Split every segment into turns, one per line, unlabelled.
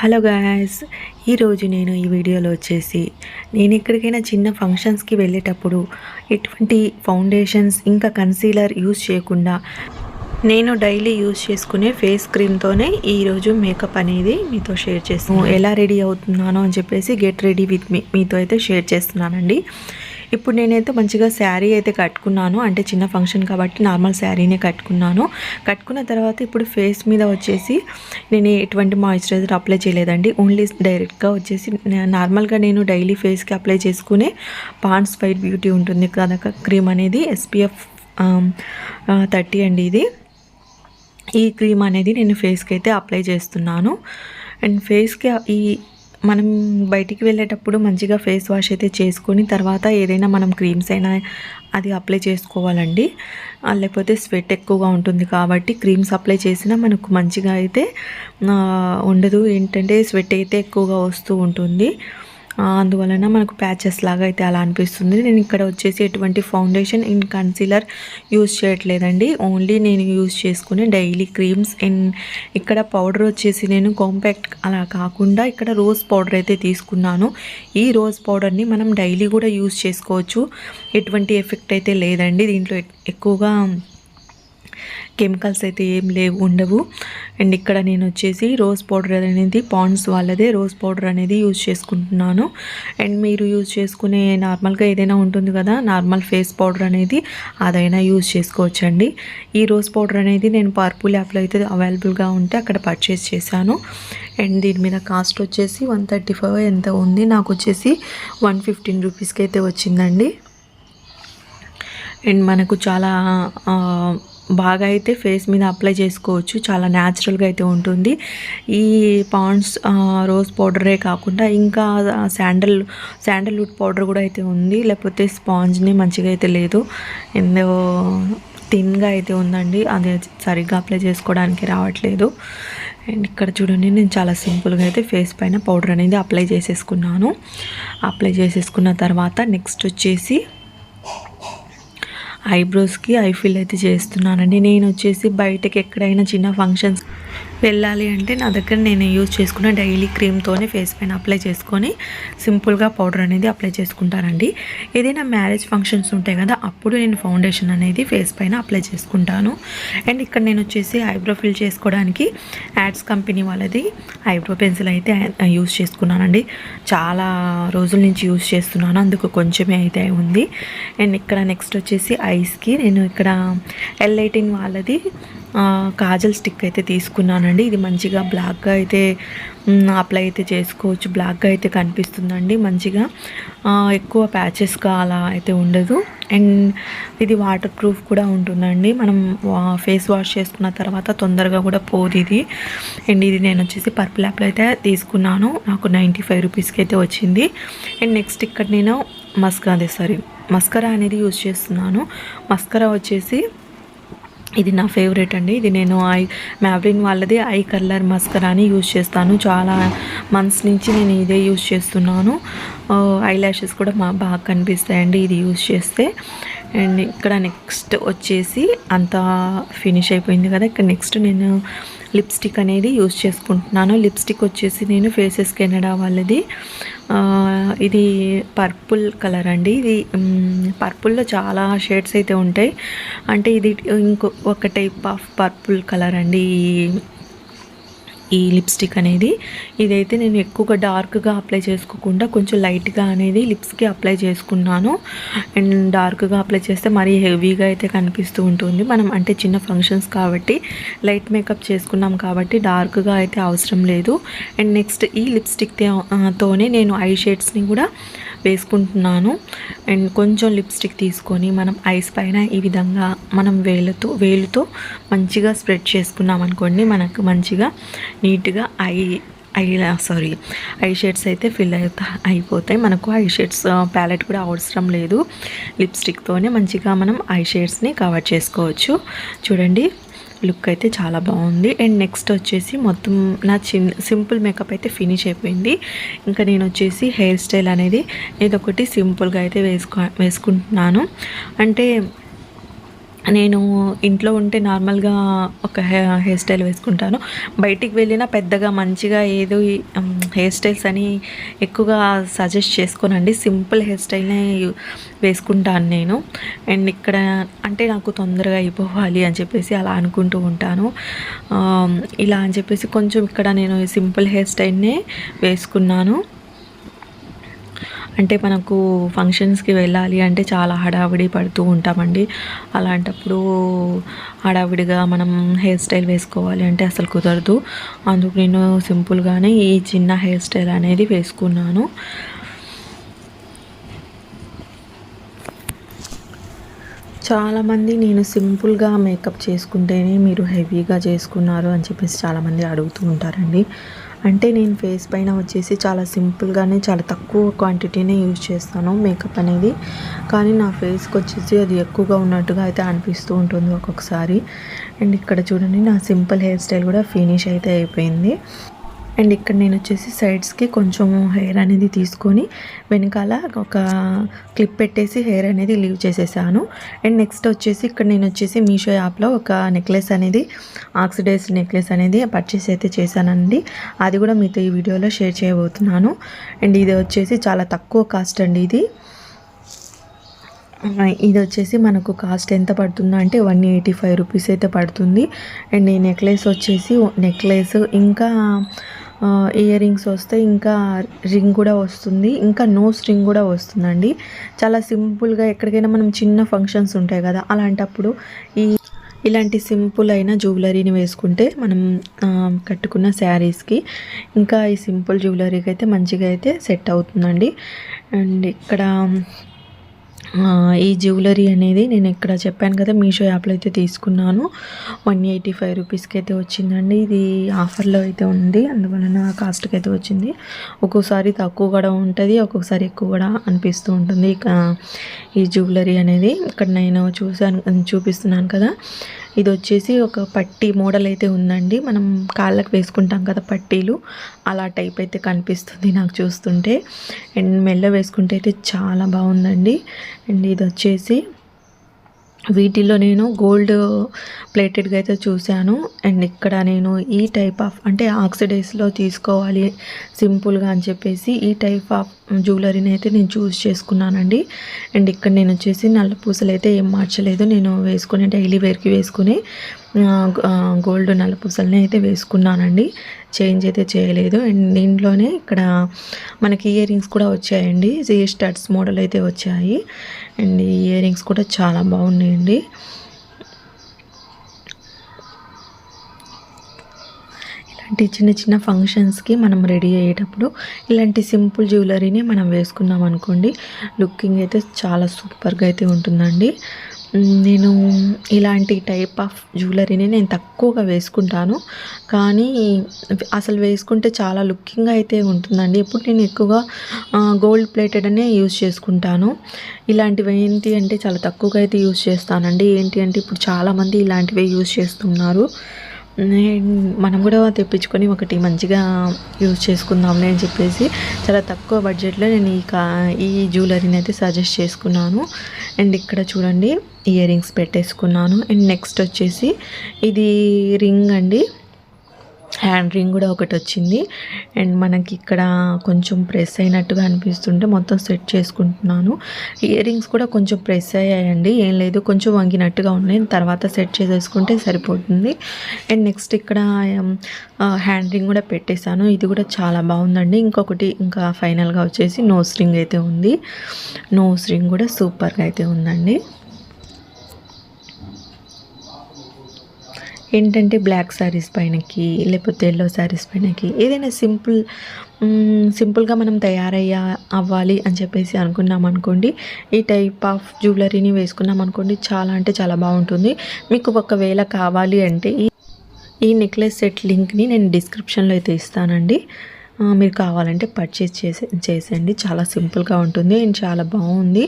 Hello guys ఈరోజు నేను ఈ వీడియోలో వచ్చేసి నేను ఎక్కడికైనా చిన్న ఫంక్షన్స్కి వెళ్ళేటప్పుడు ఎటువంటి ఫౌండేషన్స్ ఇంకా కన్సీలర్ యూస్ చేయకుండా నేను డైలీ యూజ్ చేసుకునే ఫేస్ క్రీమ్తోనే ఈరోజు మేకప్ అనేది మీతో షేర్ చేస్తాను. ఎలా రెడీ అవుతున్నానో అని చెప్పేసి గెట్ రెడీ విత్ మీ మీతో అయితే షేర్ చేస్తున్నానండి. ఇప్పుడు నేనైతే మంచిగా శారీ అయితే కట్టుకున్నాను. అంటే చిన్న ఫంక్షన్ కాబట్టి నార్మల్ శారీనే కట్టుకున్నాను. కట్టుకున్న తర్వాత ఇప్పుడు ఫేస్ మీద వచ్చేసి నేను ఎటువంటి మాయిశ్చరైజర్ అప్లై చేయలేదండి. ఓన్లీ డైరెక్ట్గా వచ్చేసి నార్మల్గా నేను డైలీ ఫేస్కి అప్లై చేసుకునే పాండ్స్ వైట్ బ్యూటీ ఉంటుంది. కదా క్రీమ్ అనేది ఎస్పీఎఫ్ థర్టీ అండి ఇది. ఈ క్రీమ్ అనేది నేను ఫేస్కి అయితే అప్లై చేస్తున్నాను. అండ్ ఫేస్కి ఈ మనం బయటికి వెళ్ళేటప్పుడు మంచిగా ఫేస్ వాష్ అయితే చేసుకొని తర్వాత ఏదైనా మనం క్రీమ్స్ అయినా అది అప్లై చేసుకోవాలండి. లేకపోతే స్వెట్ ఎక్కువగా ఉంటుంది కాబట్టి క్రీమ్స్ అప్లై చేసినా మనకు మంచిగా అయితే ఉండదు. ఏంటంటే స్వెట్ అయితే ఎక్కువగా వస్తూ ఉంటుంది. అందువలన మనకు ప్యాచెస్ లాగా అయితే అలా అనిపిస్తుంది. నేను ఇక్కడ వచ్చేసి ఎటువంటి ఫౌండేషన్ ఇన్ కన్సీలర్ యూస్ చేయట్లేదండి. ఓన్లీ నేను యూస్ చేసుకునే డైలీ క్రీమ్స్ అండ్ ఇక్కడ పౌడర్ వచ్చేసి నేను కాంపాక్ట్ అలా కాకుండా ఇక్కడ రోజ్ పౌడర్ అయితే తీసుకున్నాను. ఈ రోజ్ పౌడర్ని మనం డైలీ కూడా యూస్ చేసుకోవచ్చు. ఎటువంటి ఎఫెక్ట్ అయితే లేదండి. దీంట్లో ఎక్కువగా కెమికల్స్ అయితే ఏం లేవు ఉండవు. అండ్ ఇక్కడ నేను వచ్చేసి రోజ్ పౌడర్ అనేది పాండ్స్ వాళ్ళదే రోజ్ పౌడర్ అనేది యూజ్ చేసుకుంటున్నాను. అండ్ మీరు యూజ్ చేసుకునే నార్మల్గా ఏదైనా ఉంటుంది కదా నార్మల్ ఫేస్ పౌడర్ అనేది అదైనా యూజ్ చేసుకోవచ్చండి. ఈ రోజ్ పౌడర్ అనేది నేను పర్పుల్ యాప్లో అయితే అవైలబుల్గా ఉంటే అక్కడ పర్చేస్ చేశాను. అండ్ దీని మీద కాస్ట్ వచ్చేసి వన్ థర్టీ ఫైవ్ ఎంత ఉంది? నాకు వచ్చేసి వన్ ఫిఫ్టీన్ రూపీస్కి అయితే వచ్చిందండి. అండ్ మనకు చాలా బాగా అయితే ఫేస్ మీద అప్లై చేసుకోవచ్చు. చాలా న్యాచురల్గా అయితే ఉంటుంది. ఈ పాండ్స్ రోజ్ పౌడరే కాకుండా ఇంకా శాండల్ శాండల్వుడ్ పౌడర్ కూడా అయితే ఉంది. లేకపోతే స్పాంజ్ని మంచిగా అయితే లేదు. ఎందో థిన్గా అయితే ఉందండి. అది సరిగ్గా అప్లై చేసుకోవడానికి రావట్లేదు. అండ్ ఇక్కడ చూడండి నేను చాలా సింపుల్గా అయితే ఫేస్ పైన పౌడర్ అనేది అప్లై చేసేసుకున్నాను. అప్లై చేసేసుకున్న తర్వాత నెక్స్ట్ వచ్చేసి ఐబ్రోస్కి ఐ ఫిల్ అయితే చేస్తున్నానండి. నేను వచ్చేసి బయటకి ఎక్కడైనా చిన్న ఫంక్షన్స్ వెళ్ళాలి అంటే నా దగ్గర నేను యూజ్ చేసుకున్న డైలీ క్రీమ్తోనే ఫేస్ పైన అప్లై చేసుకొని సింపుల్గా పౌడర్ అనేది అప్లై చేసుకుంటానండి. ఏదైనా మ్యారేజ్ ఫంక్షన్స్ ఉంటాయి కదా అప్పుడు నేను ఫౌండేషన్ అనేది ఫేస్ పైన అప్లై చేసుకుంటాను. అండ్ ఇక్కడ నేను వచ్చేసి ఐబ్రో ఫిల్ చేసుకోవడానికి యాడ్స్ కంపెనీ వాళ్ళది ఐబ్రో పెన్సిల్ అయితే యూజ్ చేసుకున్నానండి. చాలా రోజుల నుంచి యూజ్ చేస్తున్నాను అందుకు కొంచెమే అయితే ఉంది. అండ్ ఇక్కడ నెక్స్ట్ వచ్చేసి ఐస్కి నేను ఇక్కడ ఎల్ వాళ్ళది కాజల్ స్టిక్ అయితే తీసుకున్నానండి. ఇది మంచిగా బ్లాక్గా అయితే అప్లై అయితే చేసుకోవచ్చు. బ్లాక్గా అయితే కనిపిస్తుందండి మంచిగా. ఎక్కువ ప్యాచెస్గా అలా అయితే ఉండదు. అండ్ ఇది వాటర్ ప్రూఫ్ కూడా ఉంటుందండి. మనం ఫేస్ వాష్ చేసుకున్న తర్వాత తొందరగా కూడా పోదు ఇది. అండ్ ఇది నేను వచ్చేసి పర్పుల్ యాప్లో అయితే తీసుకున్నాను. నాకు నైంటీ ఫైవ్ రూపీస్కి అయితే వచ్చింది. అండ్ నెక్స్ట్ ఇక్కడ నేను మస్కా అదే సారీ మస్కరా అనేది యూజ్ చేస్తున్నాను. మస్కరా వచ్చేసి ఇది నా ఫేవరెట్ అండి. ఇది నేను ఐ మ్యాబ్రిన్ వాళ్ళది ఐ కలర్ మస్కరా అని యూజ్ చేస్తాను. చాలా మంత్స్ నుంచి నేను ఇదే యూజ్ చేస్తున్నాను. ఐ ల్యాషెస్ కూడా మా బాగా కనిపిస్తాయండి ఇది యూజ్ చేస్తే. అండ్ ఇక్కడ నెక్స్ట్ వచ్చేసి అంతా ఫినిష్ అయిపోయింది కదా. ఇక్కడ నెక్స్ట్ నేను లిప్స్టిక్ అనేది యూజ్ చేసుకుంటున్నాను. లిప్స్టిక్ వచ్చేసి నేను ఫేసెస్ కెనడా వాళ్ళది. ఇది పర్పుల్ కలర్ అండి. ఇది పర్పుల్లో చాలా షేడ్స్ అయితే ఉంటాయి. అంటే ఇది ఇంకో ఒక టైప్ ఆఫ్ పర్పుల్ కలర్ అండి ఈ- ఈ లిప్స్టిక్ అనేది. ఇదైతే నేను ఎక్కువగా డార్క్గా అప్లై చేసుకోకుండా కొంచెం లైట్గా అనేది లిప్స్కి అప్లై చేసుకున్నాను. అండ్ డార్క్గా అప్లై చేస్తే మరీ హెవీగా అయితే కనిపిస్తూ ఉంటుంది. మనం అంటే చిన్న ఫంక్షన్స్ కాబట్టి లైట్ మేకప్ చేసుకున్నాం కాబట్టి డార్క్గా అయితే అవసరం లేదు. అండ్ నెక్స్ట్ ఈ లిప్స్టిక్ తోనే నేను ఐ షేడ్స్ని కూడా వేసుకుంటున్నాను. అండ్ కొంచెం లిప్స్టిక్ తీసుకొని మనం ఐస్ పైన ఈ విధంగా మనం వేలుతో వేలుతో మంచిగా స్ప్రెడ్ చేసుకున్నాం అనుకోండి మనకు మంచిగా నీట్గా eye eye sorry eye shades అయితే ఫిల్ అవుతా అయిపోతాయి. మనకు ఐ షేడ్స్ ప్యాలెట్ కూడా అవసరం లేదు. లిప్స్టిక్తోనే మంచిగా మనం ఐ షేడ్స్ని కవర్ చేసుకోవచ్చు. చూడండి. లుక్ అయితే చాలా బాగుంది. అండ్ నెక్స్ట్ వచ్చేసి మొత్తం నా చిన్న సింపుల్ మేకప్ అయితే ఫినిష్ అయిపోయింది. ఇంకా నేను వచ్చేసి హెయిర్ స్టైల్ అనేది ఇదొకటి సింపుల్గా అయితే వేసుకో వేసుకుంటున్నాను. అంటే నేను ఇంట్లో ఉంటే నార్మల్గా ఒక హె హెయిర్ స్టైల్ వేసుకుంటాను. బయటికి వెళ్ళినా పెద్దగా మంచిగా ఏదో హెయిర్ స్టైల్స్ అని ఎక్కువగా సజెస్ట్ చేసుకోనండి. సింపుల్ హెయిర్ స్టైల్నే వేసుకుంటాను నేను. అండ్ ఇక్కడ అంటే నాకు తొందరగా అయిపోవాలి అని చెప్పేసి అలా అనుకుంటూ ఉంటాను. ఇలా అని చెప్పేసి కొంచెం ఇక్కడ నేను సింపుల్ హెయిర్ స్టైల్నే వేసుకున్నాను. అంటే మనకు ఫంక్షన్స్కి వెళ్ళాలి అంటే చాలా హడావిడి పడుతూ ఉంటామండి. అలాంటప్పుడు హడావిడిగా మనం హెయిర్ స్టైల్ వేసుకోవాలి అంటే అసలు కుదరదు. అందుకు నేను సింపుల్గానే ఈ చిన్న హెయిర్ స్టైల్ అనేది వేసుకున్నాను. చాలామంది నేను సింపుల్గా మేకప్ చేసుకుంటేనే మీరు హెవీగా చేసుకున్నారు అని చెప్పేసి చాలామంది అడుగుతూ ఉంటారండి. అంటే నేను ఫేస్ పైన వచ్చేసి చాలా సింపుల్గానే చాలా తక్కువ క్వాంటిటీనే యూజ్ చేస్తాను మేకప్ అనేది. కానీ నా ఫేస్కి వచ్చేసి అది ఎక్కువగా ఉన్నట్టుగా అయితే అనిపిస్తూ ఉంటుంది ఒక్కొక్కసారి. అండ్ ఇక్కడ చూడండి నా సింపుల్ హెయిర్ స్టైల్ కూడా ఫినిష్ అయితే అయిపోయింది. అండ్ ఇక్కడ నేను వచ్చేసి సైడ్స్కి కొంచెం హెయిర్ అనేది తీసుకొని వెనకాల ఒక క్లిప్ పెట్టేసి హెయిర్ అనేది లీవ్ చేసేసాను. అండ్ నెక్స్ట్ వచ్చేసి ఇక్కడ నేను వచ్చేసి మీషో యాప్లో ఒక నెక్లెస్ అనేది ఆక్సిడైజ్ నెక్లెస్ అనేది పర్చేస్ అయితే చేశానండి. అది కూడా మీతో ఈ వీడియోలో షేర్ చేయబోతున్నాను. అండ్ ఇది వచ్చేసి చాలా తక్కువ కాస్ట్ అండి ఇది. ఇది వచ్చేసి మనకు కాస్ట్ ఎంత పడుతుందో అంటే వన్ ఎయిటీ ఫైవ్ రూపీస్ అయితే పడుతుంది. అండ్ ఈ నెక్లెస్ వచ్చేసి నెక్లెస్ ఇంకా ఇయర్ రింగ్స్ వస్తే ఇంకా రింగ్ కూడా వస్తుంది. ఇంకా నోస్ రింగ్ కూడా వస్తుందండి. చాలా సింపుల్గా ఎక్కడికైనా మనం చిన్న ఫంక్షన్స్ ఉంటాయి కదా అలాంటప్పుడు ఈ ఇలాంటి సింపుల్ అయిన జ్యువెలరీని వేసుకుంటే మనం కట్టుకున్న శారీస్కి ఇంకా ఈ సింపుల్ జ్యువెలరీకి అయితే మంచిగా అయితే సెట్ అవుతుందండి. అండ్ ఇక్కడ ఈ జ్యువెలరీ అనేది నేను ఇక్కడ చెప్పాను కదా మీషో యాప్లో అయితే తీసుకున్నాను. వన్ ఎయిటీ ఫైవ్ రూపీస్కి అయితే వచ్చిందండి. ఇది ఆఫర్లో అయితే ఉంది. అందువలన కాస్ట్కి అయితే వచ్చింది. ఒక్కోసారి తక్కువ కూడా ఉంటుంది ఒక్కొక్కసారి ఎక్కువ కూడా అనిపిస్తూ ఉంటుంది. ఈ జ్యువెలరీ అనేది ఇక్కడ నేను చూశాను చూపిస్తున్నాను కదా. ఇది వచ్చేసి ఒక పట్టీ మోడల్ అయితే ఉందండి. మనం కాళ్ళకు వేసుకుంటాం కదా పట్టీలు. అలా టైప్ అయితే కనిపిస్తుంది నాకు చూస్తుంటే. అండ్ మెల్ల వేసుకుంటే అయితే చాలా బాగుందండి. అండ్ ఇది వచ్చేసి వీటిల్లో నేను గోల్డ్ ప్లేటెడ్గా అయితే చూశాను. అండ్ ఇక్కడ నేను ఈ టైప్ ఆఫ్ అంటే ఆక్సిడైజ్లో తీసుకోవాలి సింపుల్గా అని చెప్పేసి ఈ టైప్ ఆఫ్ జ్యువెలరీని అయితే నేను చూస్ చేసుకున్నానండి. అండ్ ఇక్కడ నేను వచ్చేసి నల్ల పూసలు అయితే ఏం మార్చలేదు. నేను వేసుకునే డైలీ వేర్కి వేసుకుని గోల్డ్ నల్ల పూసలని అయితే వేసుకున్నానండి. చేంజ్ అయితే చేయలేదు. అండ్ దీంట్లోనే ఇక్కడ మనకి ఇయర్ రింగ్స్ కూడా వచ్చాయండి. జీ స్టడ్స్ మోడల్ అయితే వచ్చాయి. అండ్ ఈ ఇయర్ రింగ్స్ కూడా చాలా బాగున్నాయండి. ఇలాంటి చిన్న చిన్న ఫంక్షన్స్కి మనం రెడీ అయ్యేటప్పుడు ఇలాంటి సింపుల్ జ్యువెలరీని మనం వేసుకున్నాం అనుకోండి లుకింగ్ అయితే చాలా సూపర్గా అయితే ఉంటుందండి. నేను ఇలాంటి టైప్ ఆఫ్ జ్యువెలరీని నేను తక్కువగా వేసుకుంటాను. కానీ అసలు వేసుకుంటే చాలా లుకింగ్ అయితే ఉంటుందండి. ఇప్పుడు నేను ఎక్కువగా గోల్డ్ ప్లేటెడ్ అనే యూజ్ చేసుకుంటాను. ఇలాంటివి ఏంటి అంటే చాలా తక్కువగా అయితే యూజ్ చేస్తానండి. ఏంటి అంటే ఇప్పుడు చాలామంది ఇలాంటివే యూజ్ చేస్తున్నారు. మనం కూడా తెప్పించుకొని ఒకటి మంచిగా యూజ్ చేసుకుందాంలే అని చెప్పేసి చాలా తక్కువ బడ్జెట్లో నేను ఈ కా ఈ జ్యువెలరీని అయితే సజెస్ట్ చేసుకున్నాను. అండ్ ఇక్కడ చూడండి ఇయర్ రింగ్స్ పెట్టేసుకున్నాను. అండ్ నెక్స్ట్ వచ్చేసి ఇది రింగ్ అండి. హ్యాండ్ రింగ్ కూడా ఒకటి వచ్చింది. అండ్ మనకి ఇక్కడ కొంచెం ప్రెస్ అయినట్టుగా అనిపిస్తుంటే మొత్తం సెట్ చేసుకుంటున్నాను. ఇయర్ రింగ్స్ కూడా కొంచెం ప్రెస్ అయ్యాయండి. ఏం లేదు కొంచెం వంగినట్టుగా ఉన్నాయి. తర్వాత సెట్ చేసేసుకుంటే సరిపోతుంది. అండ్ నెక్స్ట్ ఇక్కడ హ్యాండ్ రింగ్ కూడా పెట్టేశాను. ఇది కూడా చాలా బాగుందండి. ఇంకొకటి ఇంకా ఫైనల్గా వచ్చేసి నోస్ రింగ్ అయితే ఉంది. నోస్ రింగ్ కూడా సూపర్గా అయితే ఉందండి. ఏంటంటే బ్లాక్ శారీస్ పైనకి లేకపోతే ఎల్లో శారీస్ పైనకి ఏదైనా సింపుల్ సింపుల్గా మనం తయారయ్యా అవ్వాలి అని చెప్పేసి అనుకున్నాం అనుకోండి ఈ టైప్ ఆఫ్ జ్యువెలరీని వేసుకున్నాం అనుకోండి చాలా అంటే చాలా బాగుంటుంది. మీకు ఒకవేళ కావాలి అంటే ఈ ఈ నెక్లెస్ సెట్ లింక్ని నేను డిస్క్రిప్షన్లో అయితే ఇస్తానండి. మీరు కావాలంటే పర్చేస్ చేసే చేసేయండి. చాలా సింపుల్గా ఉంటుంది అండ్ చాలా బాగుంది.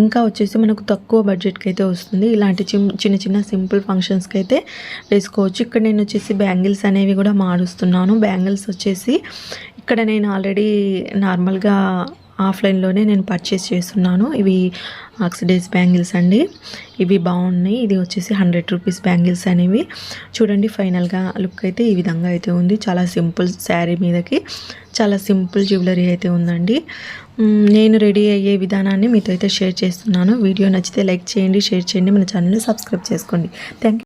ఇంకా వచ్చేసి మనకు తక్కువ బడ్జెట్కి అయితే వస్తుంది. ఇలాంటి చిన్న చిన్న సింపుల్ ఫంక్షన్స్కి అయితే వేసుకోవచ్చు. ఇక్కడ నేను వచ్చేసి బ్యాంగిల్స్ అనేవి కూడా మారుస్తున్నాను. బ్యాంగిల్స్ వచ్చేసి ఇక్కడ నేను ఆల్రెడీ నార్మల్గా ఆఫ్లైన్లోనే నేను పర్చేస్ చేస్తున్నాను. ఇవి ఆక్సిడైజ్ బ్యాంగిల్స్ అండి. ఇవి బాగున్నాయి. ఇది వచ్చేసి హండ్రెడ్ రూపీస్ బ్యాంగిల్స్ అనేవి. చూడండి ఫైనల్గా లుక్ అయితే ఈ విధంగా అయితే ఉంది. చాలా సింపుల్ శారీ మీదకి చాలా సింపుల్ జ్యువెలరీ అయితే ఉందండి. నేను రెడీ అయ్యే విధానాన్ని మీతో అయితే షేర్ చేస్తున్నాను. వీడియో నచ్చితే లైక్ చేయండి షేర్ చేయండి. మన ఛానల్ని సబ్స్క్రైబ్ చేసుకోండి. థ్యాంక్